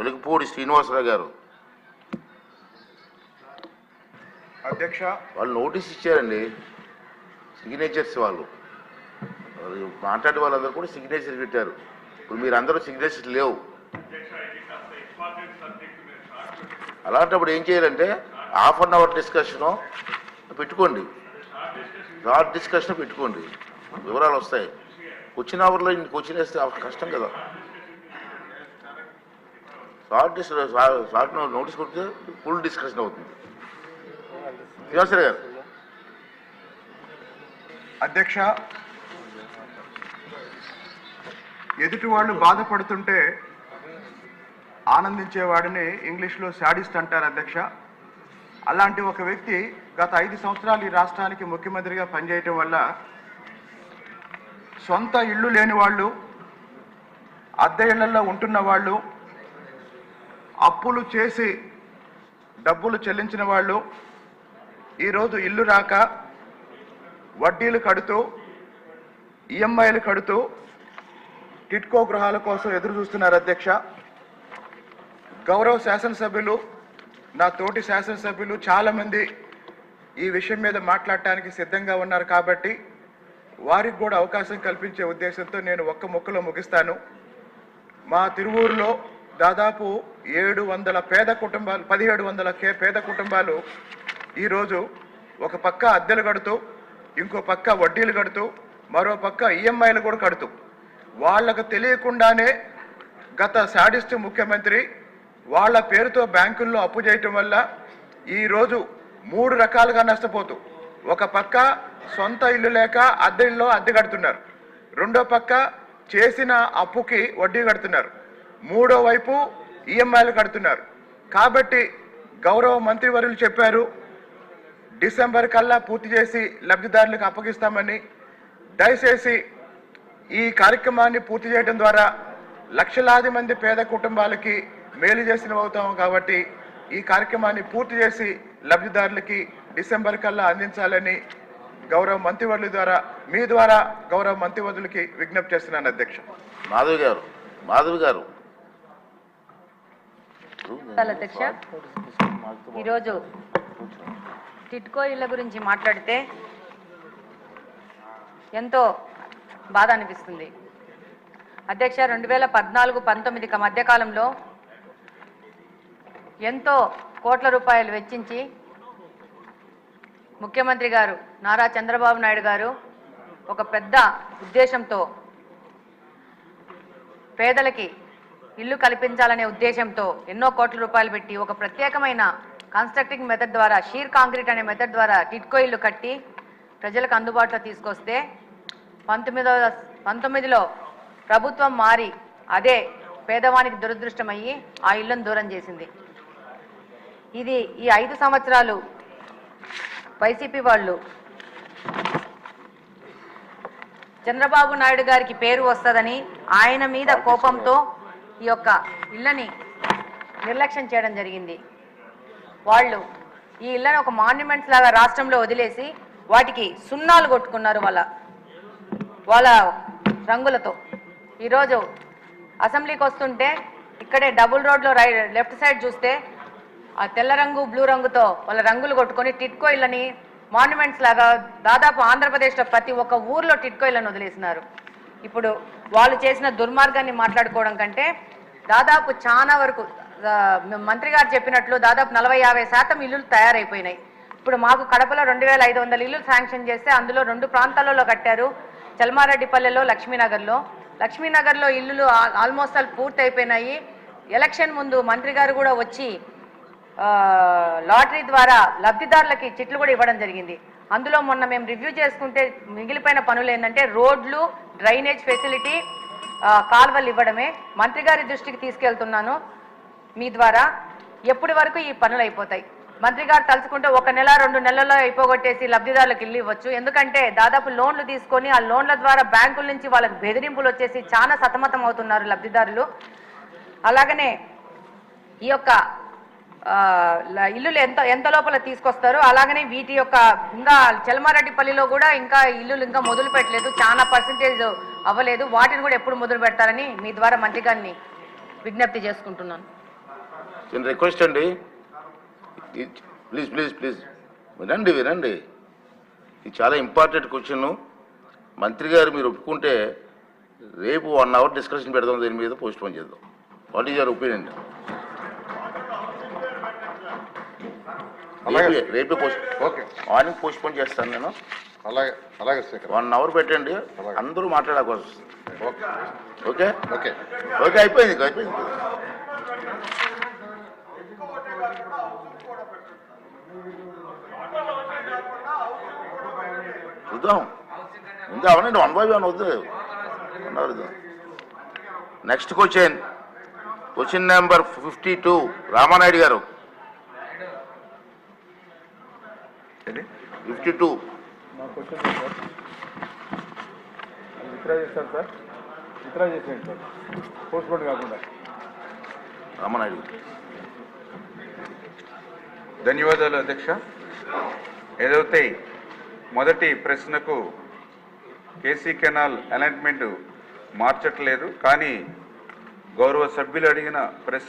వెలుగుపూడి శ్రీనివాసరావు గారు. అధ్యక్ష. వాళ్ళు నోటీస్ ఇచ్చారండి. సిగ్నేచర్స్ వాళ్ళు. మాట్లాడే వాళ్ళందరూ కూడా సిగ్నేచర్ పెట్టారు. ఇప్పుడు మీరు అందరూ సిగ్నేచర్స్ లేవు. అలాంటప్పుడు ఏం చేయాలంటే హాఫ్ అన్ అవర్ డిస్కషను పెట్టుకోండి. షార్ట్ డిస్కషన్ పెట్టుకోండి. వివరాలు వస్తాయి. క్వశ్చన్ అవర్లో ఇంటికి క్వశ్చన్ వేస్తే ఆ కష్టం కదా. షార్ట్ డిస్ షార్ట్ నోటీస్ కొడితే ఫుల్ డిస్కషన్ అవుతుంది. శ్రీనివాసరావు గారు. అధ్యక్ష ఎదుటి వాళ్ళు బాధపడుతుంటే ఆనందించేవాడిని ఇంగ్లీష్లో శాడిస్ట్ అంటారు అధ్యక్ష. అలాంటి ఒక వ్యక్తి గత ఐదు సంవత్సరాలు ఈ రాష్ట్రానికి ముఖ్యమంత్రిగా పనిచేయటం వల్ల సొంత ఇళ్ళు లేని వాళ్ళు అద్దె ఇళ్ళలో ఉంటున్న వాళ్ళు అప్పులు చేసి డబ్బులు చెల్లించిన వాళ్ళు ఈరోజు ఇల్లు రాక వడ్డీలు కడుతూ ఈఎంఐలు కడుతూ టిట్కో గృహాల కోసం ఎదురు చూస్తున్నారు అధ్యక్ష. గౌరవ శాసనసభ్యులు నా తోటి శాసనసభ్యులు చాలామంది ఈ విషయం మీద మాట్లాడటానికి సిద్ధంగా ఉన్నారు కాబట్టి వారికి కూడా అవకాశం కల్పించే ఉద్దేశంతో నేను ఒక్క ముక్కలో ముగిస్తాను. మా తిరువూరులో దాదాపు ఏడు వందల పేద కుటుంబాలు పదిహేడు వందల కే పేద కుటుంబాలు ఈరోజు ఒక పక్క అద్దెలు కడుతూ ఇంకో పక్క వడ్డీలు కడుతూ మరో పక్క ఈఎంఐలు కూడా కడుతూ. వాళ్ళకు తెలియకుండానే గత శాడిస్ట్ ముఖ్యమంత్రి వాళ్ళ పేరుతో బ్యాంకుల్లో అప్పు చేయటం వల్ల ఈరోజు మూడు రకాలుగా నష్టపోతూ ఒక పక్క సొంత ఇల్లు లేక అద్దె ఇల్లు అద్దె కడుతున్నారు రెండో పక్క చేసిన అప్పుకి వడ్డీ కడుతున్నారు. మూడో వైపు ఈఎంఐలు కడుతున్నారు. కాబట్టి గౌరవ మంత్రివర్యులు చెప్పారు డిసెంబర్ కల్లా పూర్తి చేసి లబ్ధిదారులకు అప్పగిస్తామని. దయచేసి ఈ కార్యక్రమాన్ని పూర్తి చేయడం ద్వారా లక్షలాది మంది పేద కుటుంబాలకి మేలు చేసిన అవుతాం కాబట్టి ఈ కార్యక్రమాన్ని పూర్తి చేసి లబ్ధిదారులకి డిసెంబర్ కల్లా అందించాలని గౌరవ మంత్రివర్యుల ద్వారా మీ ద్వారా గౌరవ మంత్రివర్యులకి విజ్ఞప్తి చేస్తున్నాను అధ్యక్ష. మాధవి గారు మాధవి గారు అధ్యక్ష ఈరోజు టిట్కో ఇళ్ళ గురించి మాట్లాడితే ఎంతో బాధ అనిపిస్తుంది. అధ్యక్ష రెండు వేల పద్నాలుగు పంతొమ్మిది మధ్యకాలంలో ఎంతో కోట్ల రూపాయలు వెచ్చించి ముఖ్యమంత్రి గారు నారా చంద్రబాబు నాయుడు గారు ఒక పెద్ద ఉద్దేశంతో పేదలకి ఇల్లు కల్పించాలనే ఉద్దేశంతో ఎన్నో కోట్ల రూపాయలు పెట్టి ఒక ప్రత్యేకమైన కన్స్ట్రక్టింగ్ మెథడ్ ద్వారా షీర్ కాంక్రీట్ అనే మెథడ్ ద్వారా టిట్కో ఇల్లు కట్టి ప్రజలకు అందుబాటులో తీసుకొస్తే పంతొమ్మిదో పంతొమ్మిదిలో ప్రభుత్వం మారి అదే పేదవానికి దురదృష్టమయ్యి ఆ ఇల్లును దూరం చేసింది. ఇది ఈ ఐదు సంవత్సరాలు వైసీపీ వాళ్ళు చంద్రబాబు నాయుడు గారికి పేరు వస్తుందని ఆయన మీద కోపంతో ఈ యొక్క ఇళ్ళని నిర్లక్ష్యం చేయడం జరిగింది. వాళ్ళు ఈ ఇళ్ళని ఒక మాన్యుమెంట్స్ లాగా రాష్ట్రంలో వదిలేసి వాటికి సున్నాలు కొట్టుకున్నారు వాళ్ళ వాళ్ళ రంగులతో. ఈరోజు అసెంబ్లీకి వస్తుంటే ఇక్కడే డబుల్ రోడ్లో రై లెఫ్ట్ సైడ్ చూస్తే ఆ తెల్ల రంగు బ్లూ రంగుతో వాళ్ళ రంగులు కొట్టుకొని టిట్కో ఇళ్ళని మాన్యుమెంట్స్ లాగా దాదాపు ఆంధ్రప్రదేశ్లో ప్రతి ఒక్క ఊర్లో టిట్కో ఇళ్ళని వదిలేసినారు. ఇప్పుడు వాళ్ళు చేసిన దుర్మార్గాన్ని మాట్లాడుకోవడం కంటే దాదాపు చాలా వరకు మంత్రి గారు చెప్పినట్లు దాదాపు నలభై యాభై శాతం ఇల్లులు తయారైపోయినాయి. ఇప్పుడు మాకు కడపలో రెండు వేల ఐదు వందల ఇల్లు శాంక్షన్ చేస్తే అందులో రెండు ప్రాంతాలలో కట్టారు. చల్మారెడ్డిపల్లెలో లక్ష్మీనగర్లో. లక్ష్మీనగర్లో ఇల్లులు ఆల్మోస్ట్ ఆల్ పూర్తి అయిపోయినాయి ఎలక్షన్ ముందు మంత్రి గారు కూడా వచ్చి లాటరీ ద్వారా లబ్ధిదారులకి చిట్లు కూడా ఇవ్వడం జరిగింది. అందులో మొన్న మేము రివ్యూ చేసుకుంటే మిగిలిపోయిన పనులు ఏంటంటే రోడ్లు డ్రైనేజ్ ఫెసిలిటీ కాల్వలు ఇవ్వడమే. మంత్రి గారి దృష్టికి తీసుకెళ్తున్నాను మీ ద్వారా. ఎప్పటి వరకు ఈ పనులు అయిపోతాయి? మంత్రి గారు తలుచుకుంటే ఒక నెల రెండు నెలల్లో అయిపోగొట్టేసి లబ్ధిదారులకు ఇల్లు ఇవ్వచ్చు. ఎందుకంటే దాదాపు లోన్లు తీసుకొని ఆ లోన్ల ద్వారా బ్యాంకుల నుంచి వాళ్ళకి బెదిరింపులు వచ్చేసి చాలా సతమతం అవుతున్నారు లబ్ధిదారులు. అలాగనే ఈ యొక్క ఇల్లులు ఎంత ఎంత లోపల తీసుకొస్తారో అలాగనే వీటి యొక్క ఇంకా చెలమారెడ్డిపల్లిలో కూడా ఇంకా ఇల్లులు ఇంకా మొదలు పెట్టలేదు చాలా పర్సంటేజ్ అవ్వలేదు. వాటిని కూడా ఎప్పుడు మొదలు పెడతారని మీ ద్వారా మంత్రి గారిని విజ్ఞప్తి చేసుకుంటున్నాను. చిన్న రిక్వెస్ట్ అండి. Please please please. వినండి వినండి. ఇది చాలా ఇంపార్టెంట్ క్వశ్చన్ మంత్రి గారు మీరు ఒప్పుకుంటే రేపు వన్ అవర్ డిస్కషన్ పెడదాం దీని మీద పోస్ట్ పోన్ చేద్దాం. What is your opinion? అలాగే. రేపే post okay. Morning postpone చేస్తాను నేను. అలాగే అలాగే స్పీకర్. వన్ అవర్ పెట్టండి. అలాగే. అందరూ మాట్లాడకూడదు. ఓకే. ఓకే? ఓకే. ఓకే అయిపోయింది ఇంకా అయిపోయింది. చూద్దాం. ఇంకా అవనండి వన్ బై వన్ వద్దు. Next question question number fifty two Ramanaidu గారు. ఫిఫ్టీ టూ క్వశ్చన్ సార్ అది విత్డ్రా చేస్తాను సార్ విత్డ్రా చేసేయండి సార్ పోస్ట్పోన్ కాకుండా. రామనాయుడు ధన్యవాదాలు అధ్యక్ష. ఏదైతే మొదటి ప్రశ్నకు కేసీ కెనాల్ అలాట్మెంట్ మార్చట్లేదు కానీ గౌరవ సభ్యులు అడిగిన ప్రశ్న